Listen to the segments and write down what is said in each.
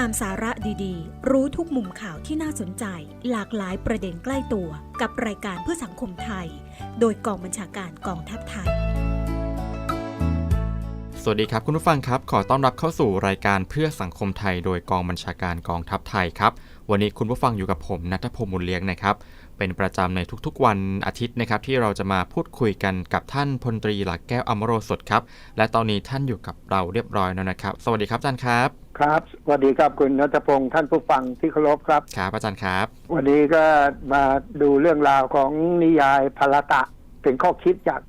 ตามสาระดีๆ รู้ทุกมุมข่าวที่น่าสนใจ หลากหลายประเด็นใกล้ตัว กับรายการเพื่อสังคมไทย โดยกองบัญชาการกองทัพไทย สวัสดีครับคุณผู้ฟังครับ ขอต้อนรับเข้าสู่รายการเพื่อสังคมไทย โดยกองบัญชาการกองทัพไทยครับ วันนี้คุณผู้ฟังอยู่กับผมนัทพงศ์มุลเลี้ยงนะครับเป็นประจำในทุกๆวันอาทิตย์นะครับที่เราจะมาพูดคุยกันกับท่านพลตรีหลักแก้วอมโรสดครับ และตอนนี้ท่านอยู่กับเราเรียบร้อยแล้วนะครับ สวัสดีครับอาจารย์ครับ ครับสวัสดีครับคุณนัทพงศ์ท่านผู้ฟังที่เคารพครับ ครับอาจารย์ครับ วันนี้ก็มาดูเรื่องราวของนิยายพลตะ เป็นข้อคิดจาก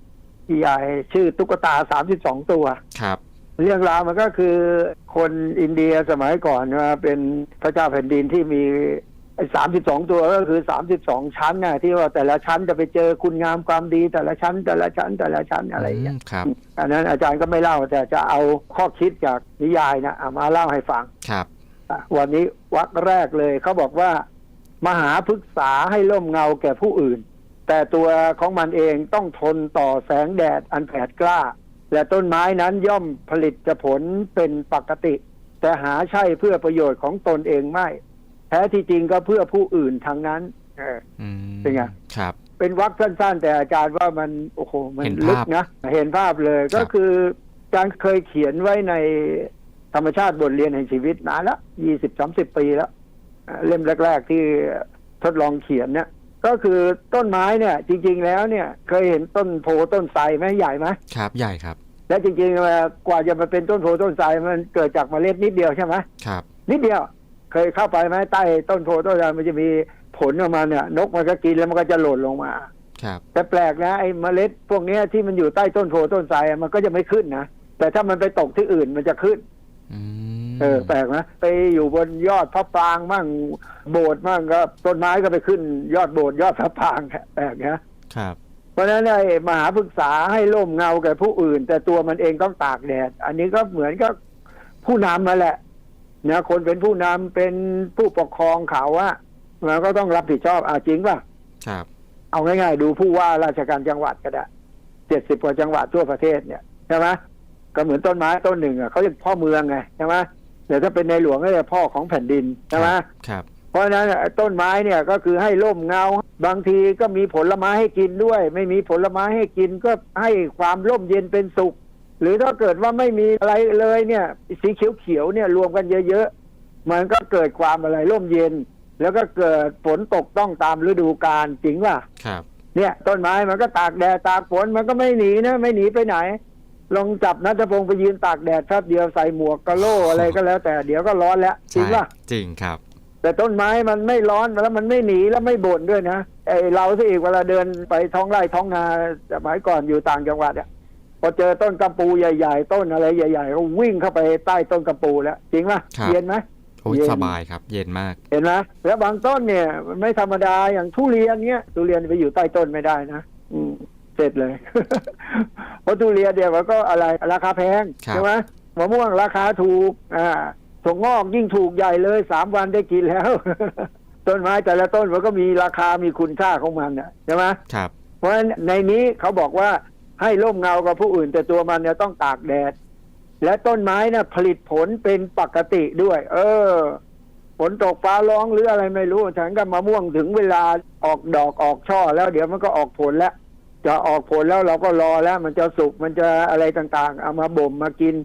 นิยายชื่อตุ๊กตา32ตัวครับ เรื่องราวมันก็คือคนอินเดียสมัยก่อนว่าเป็นพระเจ้าแผ่นดินที่มี สามสิบสองตัวก็คือสามสิบสองชั้นนะที่ว่าแต่ละชั้นจะไปเจอคุณงามความดีแต่ละชั้น แต่ละชั้นแต่ละชั้นอะไรอย่างเงี้ยมครับอันนั้นอาจารย์ก็ไม่เล่าแต่จะเอาข้อคิดจากนิยายนะเอามาเล่าให้ฟังครับอะวันนี้วรรคแรกเลยเขาบอกว่า มหาพฤกษาให้ร่มเงาแก่ผู้อื่น แต่ตัวของมันเองต้องทนต่อแสงแดดอันแผดกล้า และต้นไม้นั้นย่อมผลิตผลเป็นปกติ แต่หาใช่เพื่อประโยชน์ของตนเองไม่แท้ที่จริงก็เพื่อผู้อื่นทางนั้น เอออืมเป็นไงครับ เป็นวรรคสั้นๆ แต่อาจารย์ว่ามันโอ้โหมันเห็นลึภากพนะเห็นภาพเลยครับก็คืออาจารย์เคยเขียนไว้ในธรรมชาติบทเรียนแห่งชีวิตนานละยี่สิบสามสิบปีแล้วเอ่อเล่มแรก ๆ ที่ทดลองเขียนเนี่ย ก็คือต้นไม้เนี่ย จริง ๆ แล้วเนี่ย เคยเห็นต้นโพต้นไทรไหมใหญ่ไหม ครับใหญ่ครับและจริงๆเวลากว่าจะมาเป็นต้นโพต้นไทรมันเกิดจากเมล็ดนิดเดียวใช่ไหมครับนิดเดียว เคยเข้าไปไหมใต้ต้นโพต้นไทรมันจะมีผลออกมาเนี่ย นกมันก็กินแล้วมันก็จะหล่นลงมา ครับ แต่แปลกนะไอ้เมล็ดพวกเนี้ยที่มันอยู่ใต้ต้นโพต้นไทรอะมันก็จะไม่ขึ้นนะแต่ถ้ามันไปตกที่อื่นมันจะขึ้นอืมเออแปลกนะไปอยู่บนยอดพระปรางมั่งโบสถ์มั่งก็ต้นไม้ก็ไปขึ้น ยอดโบสถ์ยอดพระปรางแปลกนะครับ เพราะฉะนั้นไอ้มหาปรึกษาให้ร่มเงาแก่ผู้อื่น แต่ตัวมันเองต้องตากแดด อันนี้ก็เหมือนกับผู้นำมาแหละ นะคนเป็นผู้นำเป็นผู้ปกครองเขาอะมันก็ต้องรับผิดชอบอ่าจริงป่ะครับ เอาง่ายๆ ดูผู้ว่าราชการจังหวัดก็ได้เจ็ดสิบกว่าจังหวัดทั่วประเทศเนี่ยใช่ไหมก็เหมือนต้นไม้ต้นหนึ่งอะเขาเรียกพ่อเมืองไงใช่ไหมแต่ถ้าเป็นในหลวงก็เรียกพ่อของแผ่นดินใช่ไหมครับ เพราะฉะนั้นต้นไม้เนี่ยก็คือให้ร่มเงา บางทีก็มีผลไม้ให้กินด้วย ไม่มีผลไม้ให้กินก็ให้ความร่มเย็นเป็นสุข หรือถ้าเกิดว่าไม่มีอะไรเลยเนี่ย สีเขียวๆเนี่ยรวมกันเยอะๆ มันก็เกิดความอะไรร่มเย็น แล้วก็เกิดฝนตกต้องตามฤดูกาลจริงป่ะครับ เนี่ย ต้นไม้มันก็ตากแดดตากฝนมันก็ไม่หนีนะไม่หนีไปไหน ลองจับนัทพงศ์ไปยืนตากแดดแป๊บเดียวใส่หมวกกะโหลอะไรก็แล้ว แต่เดี๋ยวก็ร้อนแล้วจริงป่ะจริงครับ แต่ต้นไม้มันไม่ร้อนแล้วมันไม่หนีแล้วไม่บ่นด้วยนะไอเราสิอีกเวลาเดินไปท้องไร่ท้องนาสมัยก่อนอยู่ต่างจังหวัดเนี่ยพ อเจอต้นกำปูใหญ่ ๆ ต้นอะไรใหญ่ๆก็วิ่งเข้าไปใต้ต้นกำปูแล้วจริงป่ะครับเย็นไหมโอ้ยเย็นสบายครับ เย็นมากเห็นไหมแล้วบางต้นเนี่ยมันไม่ธรรมดาอย่างทุเรียนเนี้ยทุเรียนไปอยู่ใต้ต้นไม่ได้นะอืมเสร็จเลยเพราะทุเรียนเดียวมันก็อะไรราคาแพงครับใช่ไหมมะม่วงราคาถูก อ่าถั่วงอกยิ่งถูกใหญ่เลยสามวันได้กินแล้ว ต้นไม้แต่ละต้นมันก็มีราคามีคุณค่าของมันน่ะใช่ไหมครับเพราะฉะนั้นในนี้เขาบอกว่า ให้ร่มเงากับผู้อื่น แต่ตัวมันเนี่ยต้องตากแดด และต้นไม้น่ะผลิตผลเป็นปกติด้วย เออฝนตกฟ้าร้องหรืออะไรไม่รู้ฉันก็มะม่วงถึงเวลาออกดอกออกช่อแล้ว เดี๋ยวมันก็ออกผลแล้ว จะออกผลแล้วเราก็รอแล้ว มันจะสุกมันจะอะไรต่างๆ เอามาบ่มมากิน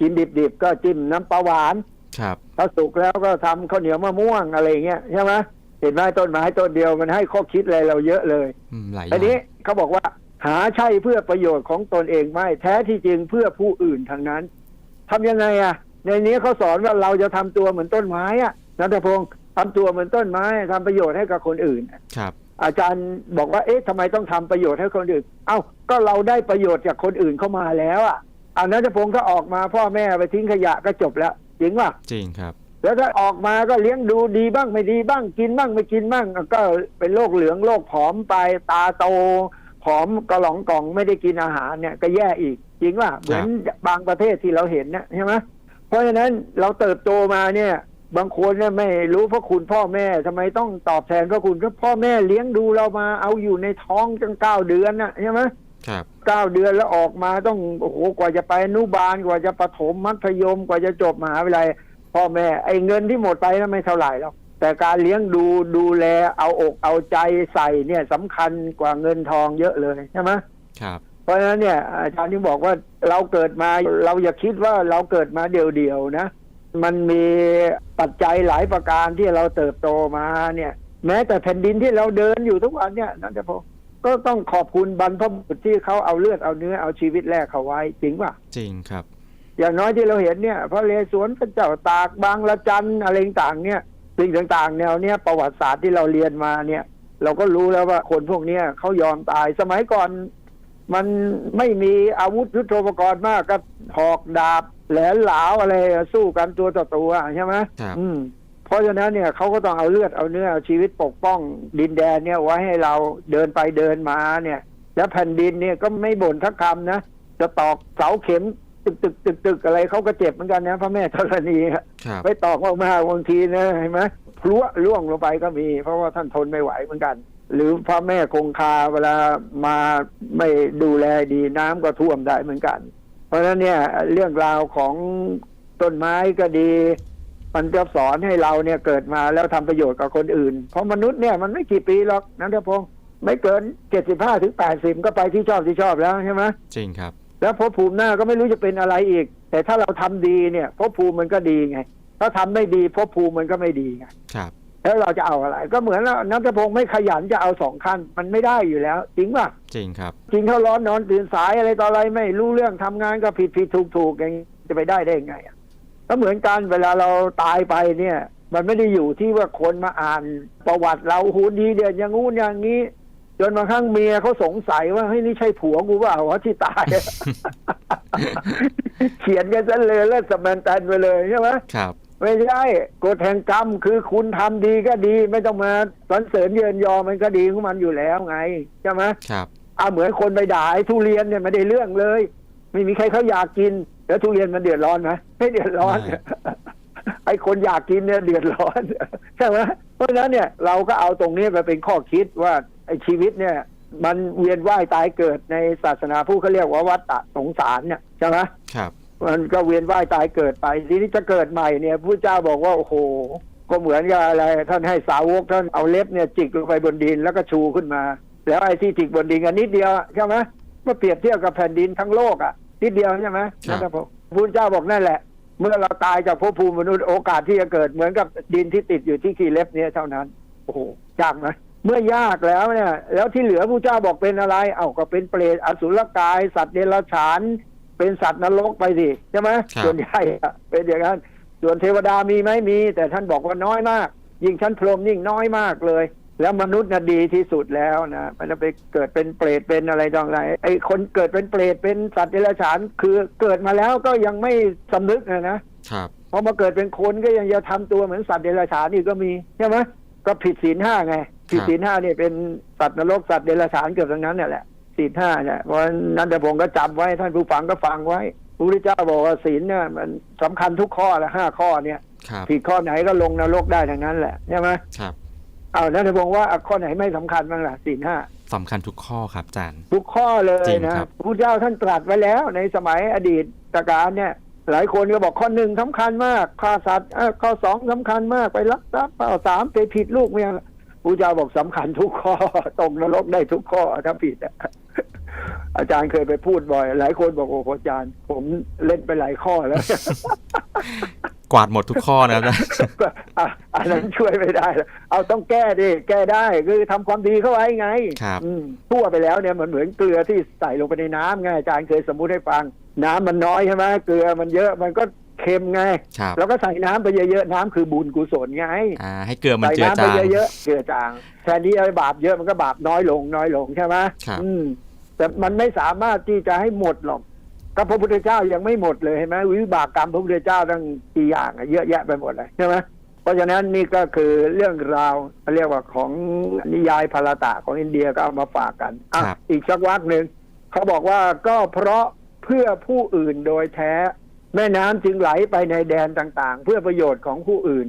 กินดิบๆ ก็จิ้มน้ำปลาหวาน ครับถ้าสุกแล้วก็ทำข้าวเหนียวมะม่วงอะไรอย่างเงี้ยใช่ไหมเห็นไหมต้นไม้ต้นเดียวมันให้ข้อคิดอะไรเราเยอะเลยอืมหลายออัย่านงนี้เขาบอกว่า หาใช่เพื่อประโยชน์ของตนเองไม่ แท้ที่จริงเพื่อผู้อื่นทางนั้นทำยังไงอะ ในนี้เขาสอนว่าเราจะทำตัวเหมือนต้นไม้อะนัทพงศ์ทำตัวเหมือนต้นไม้ทำประโยชน์ให้กับคนอื่นครับ อาจารย์บอกว่าเอ๊ะทำไมต้องทำประโยชน์ให้คนอื่น เอ้าก็เราได้ประโยชน์จากคนอื่นเข้ามาแล้วอะอันนัทพงศ์ก็ออกมาพ่อแม่ไปทิ้งขยะก็จบแล้วจริงป่ะจริงครับแล้วถ้าออกมาก็เลี้ยงดูดีบ้างไม่ดีบ้างกินบ้างไม่กินบ้างก็เป็นโรคเหลืองโรคผอมไปตาโต ผอมกระหล่องกล่องไม่ได้กินอาหารเนี่ยก็แย่อีก จริงว่าเหมือนบางประเทศที่เราเห็นนะใช่ไหมเพราะฉะนั้นเราเติบโตมาเนี่ย บางคนเนี่ยไม่รู้พระคุณพ่อแม่ทำไมต้องตอบแทนพระคุณก็พ่อแม่เลี้ยงดูเรามาเอาอยู่ในท้องจังเก้าเดือนนะใช่ไหมครับเก้าเดือนแล้วออกมาต้องโอ้โหกว่าจะไปอนุบาลกว่าจะประถมมัธยมกว่าจะจบมหาวิทยาลัยพพ่อแม่ไอ้เงินที่หมดไปนั้นไม่เท่าไหร่หรอก แต่การเลี้ยงดูดูแลเอาอกเอาใจใส่เนี่ยสำคัญกว่าเงินทองเยอะเลยใช่ไหมครับเพราะฉะนั้นเนี่ยอาจารย์ที่บอกว่าเราเกิดมาเราอย่าคิดว่าเราเกิดมาเดียวๆนะ มันมีปัจจัยหลายประการที่เราเติบโตมาเนี่ย แม้แต่แผ่นดินที่เราเดินอยู่ทุกวันเนี่ยนั่นจะพอก็ต้องขอบคุณบรรพบุรุษที่เขาเอาเลือดเอาเนื้อเอาชีวิตแลกเขาไว้จริงป่ะจริงครับ อย่างน้อยที่เราเห็นเนี่ยพระเลสวนพระเจ้าตากบางละจันอะไรต่างๆเนี่ย สิ่งต่างๆ แนวเนี้ยประวัติศาสตร์ที่เราเรียนมาเนี่ย เราก็รู้แล้วว่าคนพวกเนี้ยเขายอมตายสมัยก่อน มันไม่มีอาวุธยุทโธปกรณ์มากก็หอกดาบแหลนหลาวอะไรสู้กันตัวต่อตัวใช่ไหมครับอืมเพราะฉะนั้นเนี่ยเขาก็ต้องเอาเลือดเอาเนื้อเอาชีวิตปกป้องดินแดนเนี่ยไว้ให้เราเดินไปเดินมาเนี่ย แล้วแผ่นดินเนี่ยก็ไม่บ่นทักคำนะจะตอกเสาเข็ม ตึกตึกตึกตึกอะไรเขาก็เจ็บเหมือนกันนะพระแม่ธรณีอะครับไปตอกมากๆบางทีนะเห็นไหมพลุล่วงลงไปก็มี เพราะว่าท่านทนไม่ไหวเหมือนกัน หรือพระแม่คงคาเวลามาไม่ดูแลดีน้ำก็ท่วมได้เหมือนกัน เพราะฉะนั้นเนี่ยเรื่องราวของต้นไม้ก็ดี มันจะสอนให้เราเนี่ยเกิดมาแล้วทำประโยชน์กับคนอื่น เพราะมนุษย์เนี่ยมันไม่กี่ปีหรอกนันทพงศ์ไม่เกินเจ็ดสิบห้าถึงแปดสิบก็ไปที่ชอบที่ชอบแล้วใช่ไหมจริงครับ แล้วภพภูมิหน้าก็ไม่รู้จะเป็นอะไรอีก แต่ถ้าเราทำดีเนี่ยภพภูมิมันก็ดีไง ถ้าทำไม่ดีภพภูมิมันก็ไม่ดีไงครับ แล้วเราจะเอาอะไร ก็เหมือนแล้วนัทพงศ์ไม่ขยันจะเอาสองขั้นมันไม่ได้อยู่แล้ว จริงป่ะจริงครับ จริงเขาร้อนนอนตื่นสายอะไรต่ออะไรไม่รู้เรื่องทำงานก็ผิดผิดถูกถูกอย่างนี้จะไปได้ได้ยังไงอะก็เหมือนกันเวลาเราตายไปเนี่ย มันไม่ได้อยู่ที่ว่าคนมาอ่านประวัติเราหูดีเด่นอย่างงู้นอย่างนี้ จนบางครั้งเมียเขาสงสัยว่าเฮ้ยนี่ใช่ผัวกูเปล่าวะที่ตาย เขียนกันซะเลยแล้วสแมนแตนไปเลยใช่ไหมครับ ไม่ใช่กฎแห่งกรรมคือคุณทำดีก็ดีไม่ต้องมาสรรเสริญเยินยอมันก็ดีของมันอยู่แล้วไงใช่ไหมครับเอาเหมือนคนไปด่าไอ้ทุเรียนเนี่ยไม่ได้เรื่องเลย ไม่มีใครเขาอยากกิน แล้วทุเรียนมันเดือดร้อนไหมไม่เดือดร้อนไม่ไอ้คนอยากกินเนี่ยเดือดร้อนใช่ไหมเพราะฉะนั้นเนี่ยเราก็เอาตรงนี้ไปเป็นข้อคิดว่า ไอ้ชีวิตเนี่ย มันเวียนว่ายตายเกิดในศาสนาผู้เขาเรียกว่าวัฏฏะสงสารเนี่ยใช่ไหมครับ มันก็เวียนว่ายตายเกิดไปทีนี้จะเกิดใหม่เนี่ยพระเจ้าบอกว่าโอ้โหก็เหมือนกับอะไร ท่านให้สาวกท่านเอาเล็บเนี่ยจิกลงไปบนดินแล้วก็ชูขึ้นมา แล้วไอ้ที่จิกบนดินกันนิดเดียวใช่ไหมเมื่อเปรียบเทียบกับแผ่นดินทั้งโลกอะนิดเดียวใช่ไหมครับนั่นแหละผมพระเจ้าบอกนั่นแหละ เมื่อเราตายจากภพภูมิมนุษย์โอกาสที่จะเกิดเหมือนกับดินที่ติดอยู่ที่ขี้เล็บเนี่ยเท่านั้น โอ้โหยากไหม เมื่อยากแล้วเนี่ย แล้วที่เหลือผู้เจ้าบอกเป็นอะไร เอ้าก็เป็นเปรตอสุรกาย สัตว์เดรัจฉาน เป็นสัตว์นรกไปสิใช่ไหมครับส่วนใหญ่อะเป็นอย่างนั้น ส่วนเทวดามีไหมมี แต่ท่านบอกว่าน้อยมาก ยิ่งชั้นพรหมยิ่งน้อยมากเลย แล้วมนุษย์น่ะดีที่สุดแล้วนะมันจะไปเกิดเป็นเปรตเป็นอะไรต่างไรไอ้คนเกิดเป็นเปรตเป็นสัตว์เดรัจฉาน คือเกิดมาแล้วก็ยังไม่สำนึกนะนะครับพอมาเกิดเป็นคนก็ยังจะทำตัวเหมือนสัตว์เดรัจฉานอีกก็มีใช่ไหมก็ผิดศีลห้าไง ผิดศีลห้าเนี่ยเป็นสัตว์นรกสัตว์เดรัจฉานเกือบทั้งนั้นเนี่ยแหละศีลห้าเนี่ยเพราะฉะนั้นแต่ผมก็จำไว้ท่านผู้ฟังก็ฟังไว้พระพุทธเจ้าบอกว่าศีลเนี่ยมันสำคัญทุกข้อละห้าข้อเนี่ยครับผิดข้อไหนก็ลงนรกได้ทั้งนั้นแหละใช่ไหมครับเอานั่นแต่ผมว่าข้อไหนไม่สำคัญบ้างล่ะศีลห้าสำคัญทุกข้อครับอาจารย์ทุกข้อเลยจริงนะครับพระพุทธเจ้าท่านตรัสไว้แล้ว ในสมัยอดีตการเนี่ย หลายคนก็บอกข้อหนึ่งสำคัญมากฆ่าสัตว์เอ้อข้อสองสำคัญมากไปรักทรัพย์ข้อสามไปผิดลูกเมีย พระเจ้าบอกสำคัญทุกข้อตกนรกได้ทุกข้อถ้าผิดอะอาจารย์เคยไปพูดบ่อย หลายคนบอกโอ้โหอาจารย์ ผมเล่นไปหลายข้อแล้ว กวาดหมดทุกข้อนะครับอาจารย์ก็อะอันนั้นช่วยไม่ได้แล้วเอาต้องแก้ดิแก้ได้คือทำความดีเข้าไว้ไงครับอืมทั่วไปแล้วเนี่ยมันเหมือนเกลือที่ใส่ลงไปในน้ำไงอาจารย์เคยสมมุติให้ฟังน้ำมันน้อยใช่ไหมเกลือมันเยอะมันก็ เค็มไงครับแล้วก็ใส่น้ำไปเยอะๆน้ำคือบุญกุศลไงอ่าให้เกลือมันใส่เจือน้ำไปจางเยอะๆเจือจางแทนที่ไอ้บาปเยอะมันก็บาปน้อยลงน้อยลงใช่ไหมครับอืมแต่มันไม่สามารถที่จะให้หมดหรอกก็พระพุทธเจ้ายังไม่หมดเลยเห็นไหมวิบากกรรมพระพุทธเจ้าตั้งกี่อย่างอะเยอะแยะไปหมดเลยใช่ไหมเพราะฉะนั้นนี่ก็คือเรื่องราวเรียกว่าของนิยายพาราตะของอินเดียก็เอามาฝากกันอะครับอีกสักวักหนึ่งเขาบอกว่าก็เพราะเพื่อผู้อื่นโดยแท้ แม่น้ำจึงไหลไปในแดนต่างๆ เพื่อประโยชน์ของผู้อื่น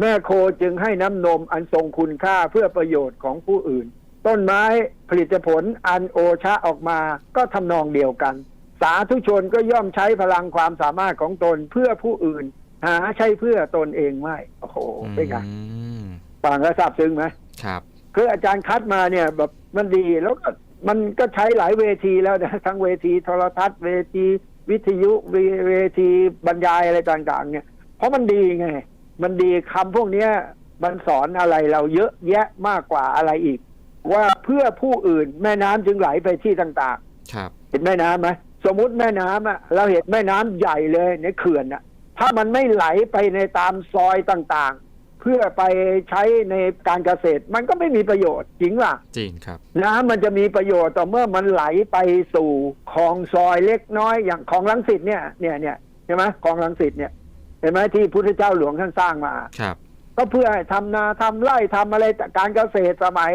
แม่โคจึงให้น้ำนมอันทรงคุณค่าเพื่อประโยชน์ของผู้อื่น ต้นไม้ผลิตผลอันโอชะออกมาก็ทำนองเดียวกัน สาธุชนก็ย่อมใช้พลังความสามารถของตนเพื่อผู้อื่น หาใช้เพื่อตนเองไม่โอ้โหเป็นไงอืมฟังแล้วทราบซึ้งไหมครับคืออาจารย์คัดมาเนี่ยแบบมันดีแล้วก็มันก็ใช้หลายเวทีแล้วนะทั้งเวทีโทรทัศน์เวที วิทยุเวเวทีบรรยายอะไรต่าง ๆ เนี่ย เพราะมันดีไง มันดีคำพวกเนี้ยมันสอนอะไรเราเยอะแยะมากกว่าอะไรอีก ว่าเพื่อผู้อื่นแม่น้ำจึงไหลไปที่ต่างครับๆเห็นแม่น้ำไหมสมมุติแม่น้ำอะเราเห็นแม่น้ำใหญ่เลยในเขื่อนอะ ถ้ามันไม่ไหลไปในตามซอยต่างๆเพื่อไปใช้ในการเกษตร มันก็ไม่มีประโยชน์จริงป่ะจริงครับน้ำมันจะมีประโยชน์ต่อเมื่อมันไหลไปสู่คลองซอยเล็กน้อยอย่างคลองลังสิตเนี่ยเนี่ยเนี่ยใช่ไหมคลองลังสิตเนี่ยเห็นไหมที่พุทธเจ้าหลวงท่านสร้างมาครับ ก็เพื่อให้ทำนาทำไร่ทำอะไรการเกษตรสมัย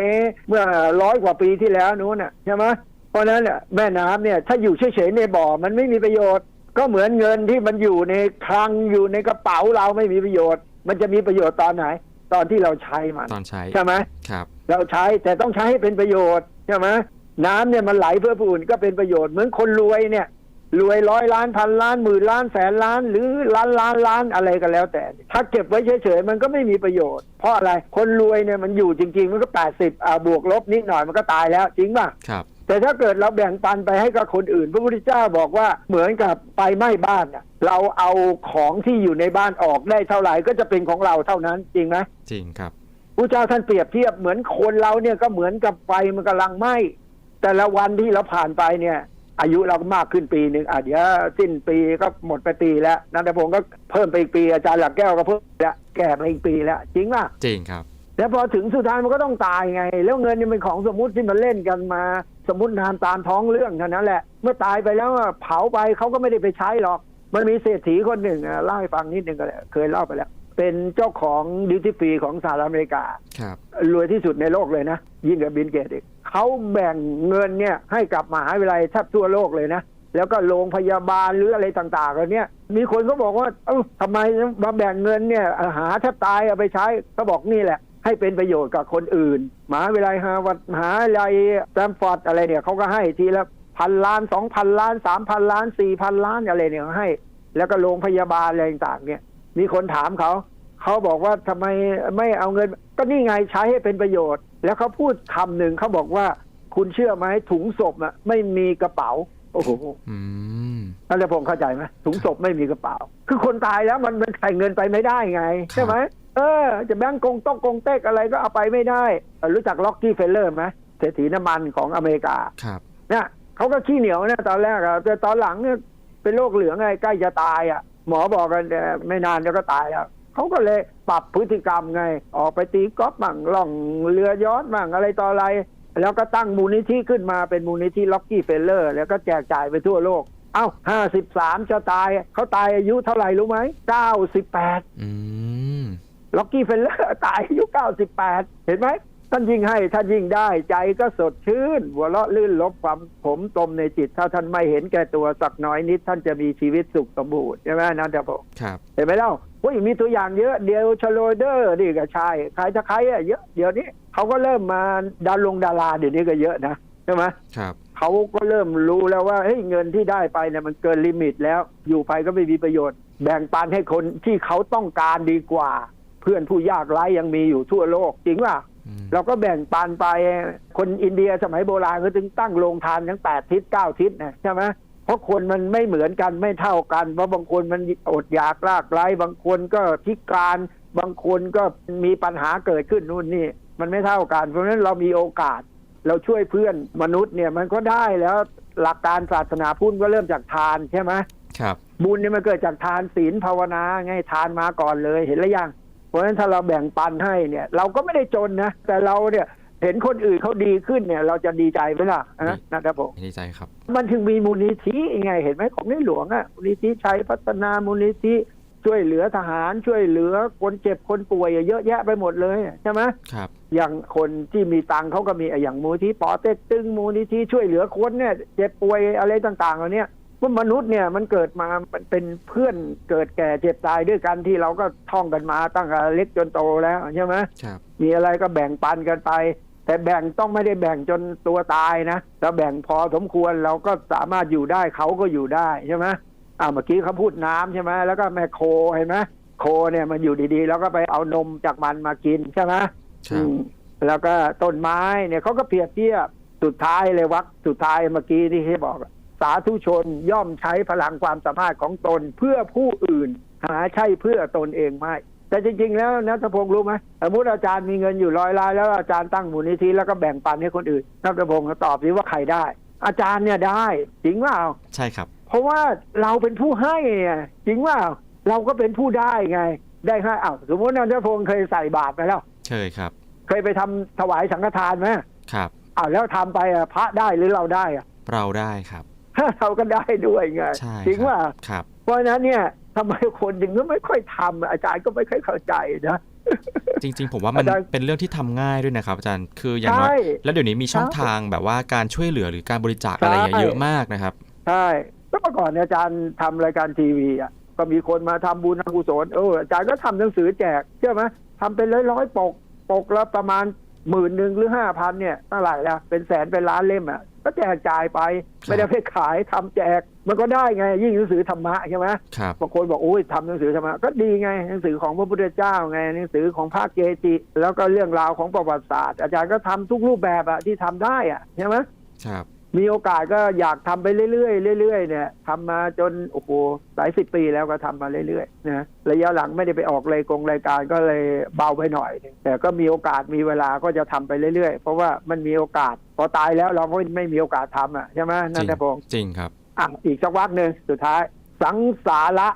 เมื่อร้อยกว่าปีที่แล้วนู้นน่ะใช่ไหมเพราะฉะนั้นเนี่ยแม่น้ำเนี่ยถ้าอยู่เฉยๆในบ่อมันไม่มีประโยชน์ ก็เหมือนเงินที่มันอยู่ในคลังอยู่ในกระเป๋าเราไม่มีประโยชน์ มันจะมีประโยชน์ตอนไหน ตอนที่เราใช้มันตอนใช้ใช่ไหมครับ เราใช้แต่ต้องใช้ให้เป็นประโยชน์ใช่ไหมน้ำเนี่ยมันไหลเพื่อผู้อื่นก็เป็นประโยชน์เหมือนคนรวยเนี่ยรวยร้อยล้านพันล้านหมื่นล้านแสนล้าน หรือล้านล้านล้านอะไรก็แล้วแต่ ถ้าเก็บไว้เฉยๆมันก็ไม่มีประโยชน์ เพราะอะไรคนรวยเนี่ยมันอยู่จริง ๆ มันก็แปดสิบอ่าบวกลบนิดหน่อยมันก็ตายแล้วจริงป่ะครับ แต่ถ้าเกิดเราแบ่งปันไปให้กับคนอื่น พระพุทธเจ้าบอกว่าเหมือนกับไฟไหม้บ้านน่ะเราเอาของที่อยู่ในบ้านออกได้เท่าไหร่ก็จะเป็นของเราเท่านั้นจริงไหมจริงครับพระเจ้าท่านเปรียบเทียบเหมือนคนเราเนี่ยก็เหมือนกับไฟมันกำลังไหม้แต่ละวันที่เราผ่านไปเนี่ย อายุเราก็มากขึ้นปีหนึ่งอะเดี๋ยวสิ้นปีก็หมดไปปีแล้วนันทพงศ์ก็เพิ่มไปอีกปีอาจารย์หลักแก้วก็เพิ่มแล้วแก่ไปอีกปีแล้วจริงป่ะจริงครับ แล้วพอถึงสุดท้ายมันก็ต้องตายไง แล้วเงินนี่เป็นของสมมุติที่มันเล่นกันมา สมมตินามตามท้องเรื่องเท่านั้นแหละ เมื่อตายไปแล้วอะเผาไปเขาก็ไม่ได้ไปใช้หรอก มันมีเศรษฐีคนหนึ่งอะเล่าให้ฟังนิดนึงก็ได้เคยเล่าไปแล้ว เป็นเจ้าของดิวตี้ฟรีของสหรัฐอเมริกาครับรวยที่สุดในโลกเลยนะ ยิ่งกว่าบิลเกตอีกเขาแบ่งเงินเนี่ยให้กับมหาวิทยาลัยแทบทั่วโลกเลยนะแล้วก็โรงพยาบาลหรืออะไรต่างๆเหล่านี้มีคนก็บอกว่า เอ้าทำไมมาแบ่งเงินเนี่ย หาแทบตายเอาไปใช้เขาบอกนี่แหละ ให้เป็นประโยชน์กับคนอื่นมหาวิทยาลัยฮาร์วาร์ดมหาวิทยาลัยสแตมฟอร์ดอะไรเนี่ยเขาก็ให้ทีละพันล้านสองพันล้านสามพันล้านสี่พันล้านอะไรเนี่ยเขาให้ แล้วก็โรงพยาบาลอะไรต่างๆเนี่ยมีคนถามเขาเขาบอกว่าทำไมไม่เอาเงิน ก็นี่ไงใช้ให้เป็นประโยชน์ แล้วเขาพูดคำหนึ่งเขาบอกว่าคุณเชื่อไหมถุงศพอะไม่มีกระเป๋า โอ้โหอืมท่านจะพงษ์เข้าใจไหมถุงศพไม่มีกระเป๋า คือคนตายแล้วมันมันใส่เงินไปไม่ได้ไง ใช่ไหม เออ จะแบงก์กงต้องกงเต็กอะไรก็เอาไปไม่ได้เออรู้จักล็อกกี้เฟลเลอร์ไหมเศรษฐีน้ำมันของอเมริกาครับเนี่ยเขาก็ขี้เหนียวนะตอนแรกอะแต่ตอนหลังเนี่ยเป็นโรคเหลืองไงใกล้จะตายอะหมอบอกกันเอ่อไม่นานเดี๋ยวก็ตายแล้วเขาก็เลยปรับพฤติกรรมไง ออกไปตีกอล์ฟมั่งล่องเรือยอชต์มั่งอะไรต่ออะไร แล้วก็ตั้งมูลนิธิขึ้นมาเป็นมูลนิธิล็อกกี้เฟลเลอร์ แล้วก็แจกจ่ายไปทั่วโลก เอ้าห้าสิบสามจะตาย เขาตายอายุเท่าไหร่รู้ไหมเก้าสิบแปดอืม ล็อกกี้เฟลเลอร์ตายอายุ 98 เห็นไหมท่านยิ่งให้ท่านยิ่งได้ใจก็สดชื่น หัวเราะลื่นลบความผมตมในจิต ถ้าท่านไม่เห็นแก่ตัวสักน้อยนิด ท่านจะมีชีวิตสุขสมบูรณ์ใช่ไหมนันทพงศ์ครับเห็นไหมเล่าโอ้ยมีตัวอย่างเยอะเดียวชโลเดอร์นี่ก็ใช่ใครจะใครอะเยอะเดี๋ยวนี้เขาก็เริ่มมาดาลงดาราเดี๋ยวนี้ก็เยอะนะใช่ไหมครับเขาก็เริ่มรู้แล้วว่าเฮ้ยเงินที่ได้ไปเนี่ยมันเกินลิมิตแล้วอยู่ไปก็ไม่มีประโยชน์ แบ่งปันให้คนที่เขาต้องการดีกว่าเพื่อนผู้ยากไร้ยังมีอยู่ทั่วโลกจริงป่ะอืมเราก็แบ่งปันไปคนอินเดียสมัยโบราณเขาถึงตั้งโรงทานทั้งแปดทิศเก้าทิศนะใช่ไหมเพราะคนมันไม่เหมือนกันไม่เท่ากัน เพราะบางคนมันอดอยากลากไร้บางคนก็พิการบางคนก็มีปัญหาเกิดขึ้นนู่นนี่ มันไม่เท่ากัน เพราะฉะนั้นเรามีโอกาส เราช่วยเพื่อนมนุษย์เนี่ยมันก็ได้แล้วหลักการศาสนาพุทธก็เริ่มจากทานใช่ไหมครับ บุญเนี่ยมันเกิดจากทานศีลภาวนาไงทานมาก่อนเลยเห็นแล้วยัง เพราะฉะนั้นถ้าเราแบ่งปันให้เนี่ย เราก็ไม่ได้จนนะ แต่เราเนี่ยเห็นคนอื่นเขาดีขึ้นเนี่ย เราจะดีใจไหมล่ะนะนะครับผมดีใจครับ มันถึงมีมูลนิธิไง เห็นไหมของในหลวงอะมูลนิธิชัยพัฒนามูลนิธิช่วยเหลือทหารช่วยเหลือคนเจ็บคนป่วยเยอะแยะไปหมดเลยใช่ไหมครับ อย่างคนที่มีตังค์เขาก็มีอย่างมูลที่ปอเต็กตึงมูลนิธิช่วยเหลือคนเนี่ยเจ็บป่วยอะไรต่างๆเหล่านี้ ว่ามนุษย์เนี่ยมันเกิดมา มันเป็นเพื่อนเกิดแก่เจ็บตายด้วยกันที่เราก็ท่องกันมาตั้งแต่เล็กจนโตแล้วใช่ไหมครับมีอะไรก็แบ่งปันกันไป แต่แบ่งต้องไม่ได้แบ่งจนตัวตายนะเราแบ่งพอสมควรเราก็สามารถอยู่ได้เขาก็อยู่ได้ใช่ไหมอ่าเมื่อกี้เขาพูดน้ำใช่ไหมแล้วก็แมคโครเห็นไหมโคเนี่ยมันอยู่ดีๆ แล้วก็ไปเอานมจากมันมากินใช่ไหมครับอืมแล้วก็ต้นไม้เนี่ยเขาก็เปรียบเทียบสุดท้ายเลยวักสุดท้ายเมื่อกี้ที่ให้บอกอะ สาธุชนย่อมใช้พลังความสามารถของตนเพื่อผู้อื่น หาใช่เพื่อตนเองไม่ แต่จริง ๆ แล้วนัทพงศ์รู้ไหมสมมติอาจารย์มีเงินอยู่ร้อยล้านแล้วอาจารย์ตั้งมูลนิธิแล้วก็แบ่งปันให้คนอื่นนัทพงศ์ก็ตอบสิว่าใครได้ อาจารย์เนี่ยได้จริงเปล่าใช่ครับ เพราะว่าเราเป็นผู้ให้เนี่ยจริงว่าเราก็เป็นผู้ได้ไง ได้ให้อ้าวสมมตินันทพงศ์เคยใส่บาตรไปแล้วเชยครับ เคยไปทำถวายสังฆทานไหมครับอ้าวแล้วทำไปอะพระได้หรือเราได้อะเราได้ครับ เราก็ได้ด้วยไงใช่จริงคบว่าครับ เพราะฉะนั้นเนี่ยทำไมคนถึงก็ไม่ค่อยทำอาจารย์ก็ไม่ค่อยเข้าใจนะจริง ๆ ผมว่ามันอาจารย์เป็นเรื่องที่ทำง่ายด้วยนะครับ อาจารย์คืออย่างน้อยใช่แล้วเดี๋ยวนี้มีช่องใช่ทางแบบว่าการช่วยเหลือหรือการบริจาคอะไรอย่างเงี้ยใช่เยอะมากนะครับใช่ก็เมื่อก่อนเนี่ยอาจารย์ทำรายการทีวีอะก็มีคนมาทำบุญทำกุศลเอออาจารย์ก็ทำหนังสือแจกเชื่อไหมทำเป็นร้อยร้อยๆปกปกละประมาณ หมื่นหนึ่งหรือห้าพันเนี่ยเท่าไหร่ละเป็นแสนเป็นล้านเล่มอะก็แจกจ่ายไปครับไม่ได้ไปขายทำแจก มันก็ได้ไง ยิ่งหนังสือธรรมะใช่ไหมครับบางคนบอกโอ้ยทำหนังสือธรรมะก็ดีไงหนังสือของพระพุทธเจ้าไงหนังสือของพระเกจิ แล้วก็เรื่องราวของประวัติศาสตร์ อาจารย์ก็ทำทุกรูปแบบอะที่ทำได้อะใช่ไหมครับ มีโอกาสก็อยากทำไปเรื่อยๆเรื่อยๆเนี่ยทำมาจนโอ้โหหลายสิบปีแล้วก็ทำมาเรื่อยๆนะระยะหลังไม่ได้ไปออกรายกงรายการก็เลยเบาไปหน่อยนึงแต่ก็มีโอกาสมีเวลาก็จะทำไปเรื่อยๆ เพราะว่ามันมีโอกาส พอตายแล้วเราก็ไม่มีโอกาสทำอะใช่ไหมจนัรินงทพงศ์จริงครับอะอีกสักวักหนึ่งสุดท้าย สังสาระ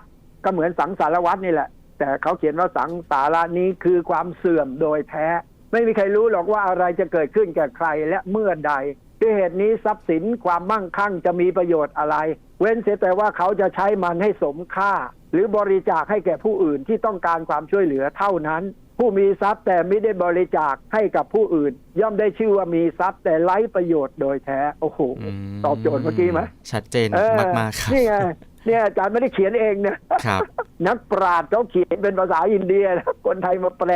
ก็เหมือนสังสารวัตรนี่แหละ แต่เขาเขียนว่าสังสาระนี้คือความเสื่อมโดยแท้ ไม่มีใครรู้หรอกว่าอะไรจะเกิดขึ้นแก่ใครและเมื่อใด ด้วยเหตุนี้ทรัพย์สินความมั่งคั่งจะมีประโยชน์อะไร เว้นเสียแต่ว่าเขาจะใช้มันให้สมค่า หรือบริจาคให้แก่ผู้อื่นที่ต้องการความช่วยเหลือเท่านั้น ผู้มีทรัพย์แต่ไม่ได้บริจาคให้กับผู้อื่น ย่อมได้ชื่อว่ามีทรัพย์แต่ไร้ประโยชน์โดยแท้โอ้โหมตอบโจทย์เมื่อกี้ไหมชัดเจนเออมากๆครับนี่ไงเนี่ยอาจารย์ไม่ได้เขียนเองเนี่ยครับ นักปราชญ์เขาเขียนเป็นภาษาอินเดียนะคนไทยมาแปล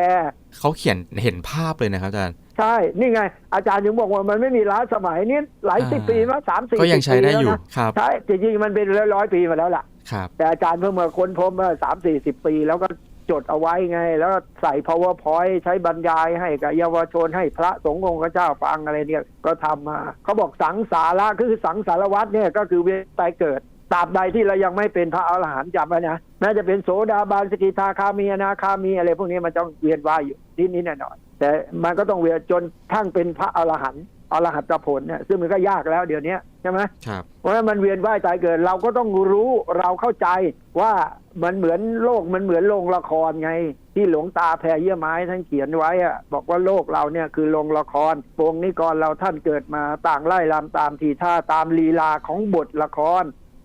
เขาเขียนเห็นภาพเลยนะครับอาจารย์ ใช่ นี่ไง อาจารย์ถึงบอกว่ามันไม่มีล้าสมัยนี้หลายสิบอ่าปีมาสามสี่ก็ยังใช้ได้อยู่ปีแล้วนะครับใช่จริงๆมันเป็นร้อยร้อยๆปีมาแล้วล่ะครับแต่อาจารย์เพิ่งมาค้นพบเมื่อสามสี่สิบปี แล้วก็จดเอาไว้ไง แล้วก็ใส่ powerpoint ใช้บรรยายให้กับเยาวชนให้พระสงฆ์องค์เจ้าฟังอะไรเนี่ยก็ทำมาเขาบอกสังสาระคือสังสารวัตรเนี่ยก็คือเวียนตายเกิดตราบใดที่เรายังไม่เป็นพระอรหันต์จำไว้นะแม้จะเป็นโสดาบันสกิทาคามีอนาคามีอะไรพวกนี้มันต้องเวียนว่ายอยู่นิดนิดๆหน่อยๆ แต่มันก็ต้องเวียนจนทั้งเป็นพระอรหันต์อรหัตผลเนี่ยซึ่งมันก็ยากแล้วเดี๋ยวนี้ใช่ไหมครับเพราะฉะนั้นมันเวียนว่ายตายเกิด เราก็ต้องรู้เราเข้าใจว่ามันเหมือนโลกมันเหมือนโรงละครไง ที่หลวงตาแพรเยี่ยไม้ท่านเขียนไว้อะบอกว่าโลกเราเนี่ยคือโรงละครปวงนิกรเราท่านเกิดมาต่างไล่ลำตามทีท่าตามลีลาของบทละคร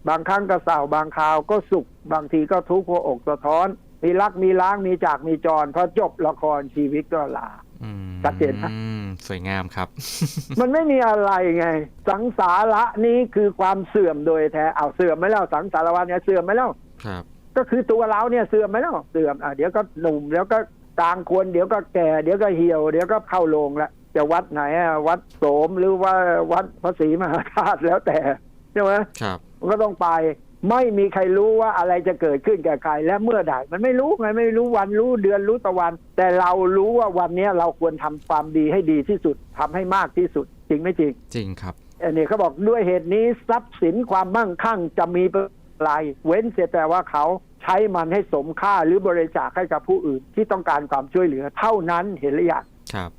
บางครั้งก็เศร้าบางคราวก็สุข บางทีก็ทุกข์หัวอกสะท้อน มีรักมีล้างมีจากมีจรพอจบละครชีวิตก็ลาอืมชัดเจนปะสวยงามครับ มันไม่มีอะไรไง สังสาระนี้คือความเสื่อมโดยแท้เอาวเสื่อมไหมแล้วสังสารวัฏเนี่ยเสื่อมไหมแล้วครับ ก็คือตัวเราเนี่ยเสื่อมไหมแล้วเสื่อมอะเดี๋ยวก็หนุ่มเดี๋ยวก็กลางควรเดี๋ยวก็แก่ เดี๋ยวก็เหี่ยว เดี๋ยวก็เข้าโรงละจะวัดไหนอะวัดโสมหรือว่าวัดพระศรีมหาธาตุแล้วแต่ใช่ไหมครับ มันก็ต้องไป ไม่มีใครรู้ว่าอะไรจะเกิดขึ้นแก่ใครและเมื่อใดมันไม่รู้ไงไม่รู้วันรู้เดือนรู้ตะวัน แต่เรารู้ว่าวันเนี้ยเราควรทำความดีให้ดีที่สุดทำให้มากที่สุด จริงไม่จริง จริงครับอันนี้เขาบอกด้วยเหตุนี้ทรัพย์สินความมั่งคั่งจะมีอะไรเว้นเสียแต่ว่าเขาใช้มันให้สมค่าหรือบริจาคให้กับผู้อื่นที่ต้องการความช่วยเหลือ เท่านั้นเห็นหรือยังครับ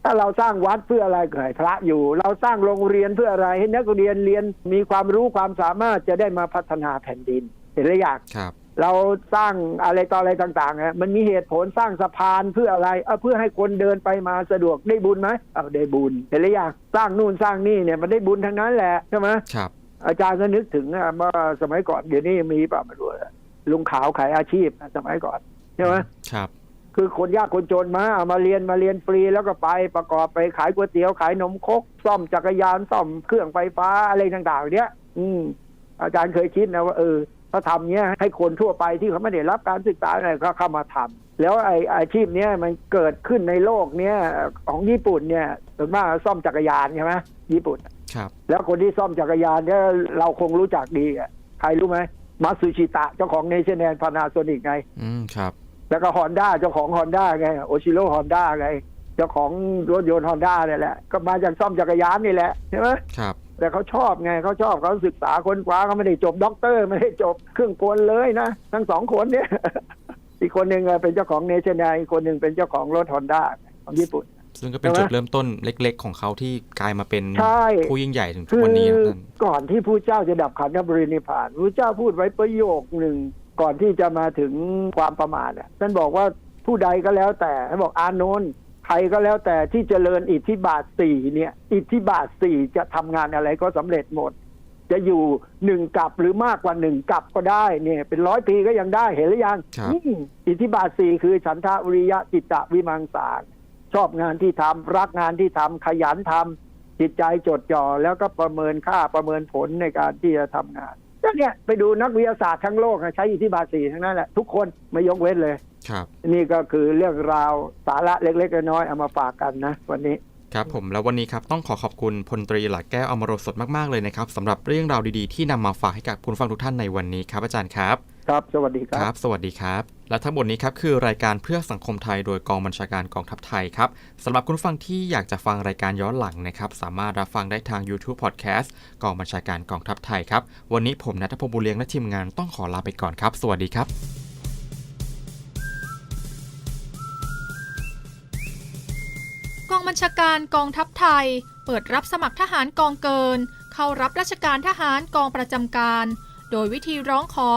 ถ้าเราสร้างวัดเพื่ออะไรเกิดพระอยู่ เราสร้างโรงเรียนเพื่ออะไรให้นักเรียนเรียนมีความรู้ความสามารถจะได้มาพัฒนาแผ่นดินเห็นหรือยังครับเราสร้างอะไรต่ออะไรต่างๆอะมันมีเหตุผลสร้างสะพานเพื่ออะไรเออเพื่อให้คนเดินไปมาสะดวกได้บุญไหมเอาได้บุญเห็นหรือยังสร้างนู่นสร้างนี่เนี่ยมันได้บุญทั้งนั้นแหละใช่ไหมครับ อาจารย์ก็นึกถึงอะเมื่อสมัยก่อนเดี๋ยวนี้มีป่ะไม่รู้อะลุงขาวขายอาชีพอะสมัยก่อนใช่ไหมครับ คือคนยากคนจนมาเอามาเรียนมาเรียนฟรีแล้วก็ไปประกอบไปขายก๋วยเตี๋ยวขายนมครกซ่อมจักรยานซ่อมเครื่องไฟฟ้าอะไรต่างๆเนี้ยอืม อาจารย์เคยคิดนะว่าเออถ้าทำเนี้ยให้คนทั่วไปที่เขาไม่ได้รับการศึกษาอะไรก็เข้ามาทำแล้วไอ้อาชีพเนี้ยมันเกิดขึ้นในโลกเนี้ยของญี่ปุ่นเนี่ยส่วนมากซ่อมจักรยานใช่ไหมญี่ปุ่นครับ แล้วคนที่ซ่อมจักรยานเนี่ยเราคงรู้จักดีอะใครรู้ไหมมาซูชิตะเจ้าของเนเชแนนพานาโซนิกไง อืมครับ แล้วก็ฮอนด้าเจ้าของฮอนด้าไงโอชิโร่ฮอนด้าไงเจ้าของรถยนต์ฮอนด้าเนี่ยแหละ ก็มาจากซ่อมจักรยานนี่แหละใช่ไหมครับ แต่เขาชอบไงเขาชอบเขาศึกษาค้นคว้าเขาไม่ได้จบด็อกเตอร์ไม่ได้จบเครื่องกลเลยนะ ทั้งสองคนเนี่ย อีกคนหนึ่งอะเป็นเจ้าของเนชั่นแนลอีกคนหนึ่งเป็นเจ้าของรถฮอนด้าของญี่ปุ่นซึ่งก็เป็นใช่ไหมจุดเริ่มต้นเล็ก ๆ ของเขาที่กลายมาเป็นใช่ผู้ยิ่งใหญ่ถึงทุคืกอวันนี้นะท่านก่อนที่ผู้เจ้าจะดับขันธปรินิพพานผู้เจ้าพูดไว้ประโยคหนึ่ง ก่อนที่จะมาถึงความประมาทอะท่านบอกว่าผู้ใดก็แล้วแต่ท่านบอกอานนท์ใครก็แล้วแต่ที่เจริญอิทธิบาทสี่เนี่ย อิทธิบาทสี่จะทำงานอะไรก็สำเร็จหมด จะอยู่หนึ่งกับหรือมากกว่าหนึ่งกับก็ได้เนี่ย เป็นร้อยปีก็ยังได้เห็นหรือยังครับอืมอิทธิบาทสี่คือฉันทะวิริยะจิตตะวิมังสาชอบงานที่ทำรักงานที่ทำขยันทำจิตใจจดจ่อแล้วก็ประเมินค่าประเมินผลในการที่จะทำงาน ก็เนี่ยไปดูนักวิทยาศาสตร์ทั้งโลกนะใช้อิทธิบาทสี่ทั้งนั้นแหละทุกคนไม่ยกเว้นเลย ครับนี่ก็คือเรื่องราวสาระเล็กๆน้อยๆเอามาฝากกันนะวันนี้ ครับผมแล้ววันนี้ครับต้องขอขอบคุณพลตรีหลักแก้วอมรสดมากๆเลยนะครับสำหรับเรื่องราวดีๆที่นำมาฝากให้กับคุณฟังทุกท่านในวันนี้ครับอาจารย์ครับ ครับ สวัสดีคครัรับบสวัสดีครับ และทั้งหมดนี้ครับคือรายการเพื่อสังคมไทยโดยกองบัญชาการกองทัพไทยครับสำหรับคุณผู้ฟังที่อยากจะฟังรายการย้อนหลังนะครับ สามารถรับฟังได้ทาง YouTube Podcast กองบัญชาการกองทัพไทยครับ วันนี้ผมนัทพงศ์บุญเลี้ยงและทีมงานต้องขอลาไปก่อนครับ สวัสดีครับกองบัญชาการกองทัพไทย เปิดรับสมัครทหารกองเกิน เข้ารับราชการทหารกองประจำการ โดยวิธีร้องขอ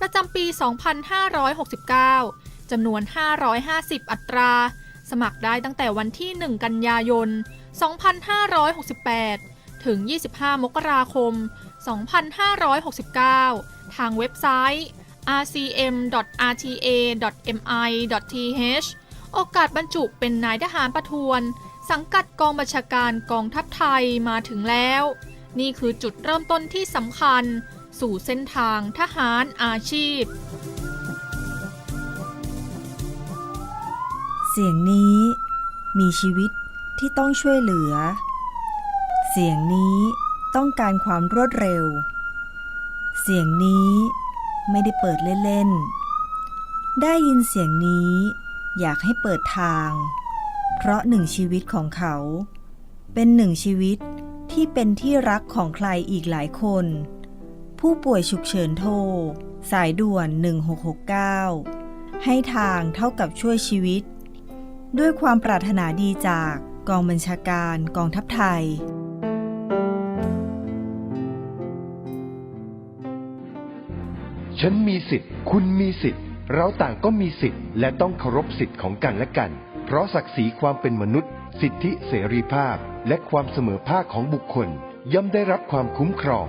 ประจำปี 2569 จำนวน 550 อัตรา สมัครได้ตั้งแต่วันที่ 1 กันยายน 2568 ถึง 25 มกราคม 2569 ทางเว็บไซต์ rcm.rta.mi.th โอกาสบรรจุเป็นนายทหารประทวน สังกัดกองบัญชาการกองทัพไทยมาถึงแล้ว นี่คือจุดเริ่มต้นที่สำคัญ สู่เส้นทางทหารอาชีพ เสียงนี้มีชีวิตที่ต้องช่วยเหลือ เสียงนี้ต้องการความรวดเร็ว เสียงนี้ไม่ได้เปิดเล่นๆ ได้ยินเสียงนี้อยากให้เปิดทาง เพราะหนึ่งชีวิตของเขา เป็นหนึ่งชีวิตที่เป็นที่รักของใครอีกหลายคน ผู้ป่วยฉุกเฉินโทร สายด่วน 1669 ให้ทางเท่ากับช่วยชีวิต ด้วยความปรารถนาดีจากกองบัญชาการกองทัพไทยฉันมีสิทธิ์ คุณมีสิทธิ์ เราต่างก็มีสิทธิ์ และต้องเคารพสิทธิ์ของกันและกัน เพราะศักดิ์ศรีความเป็นมนุษย์ สิทธิเสรีภาพ และความเสมอภาคของบุคคล ย่อมได้รับความคุ้มครอง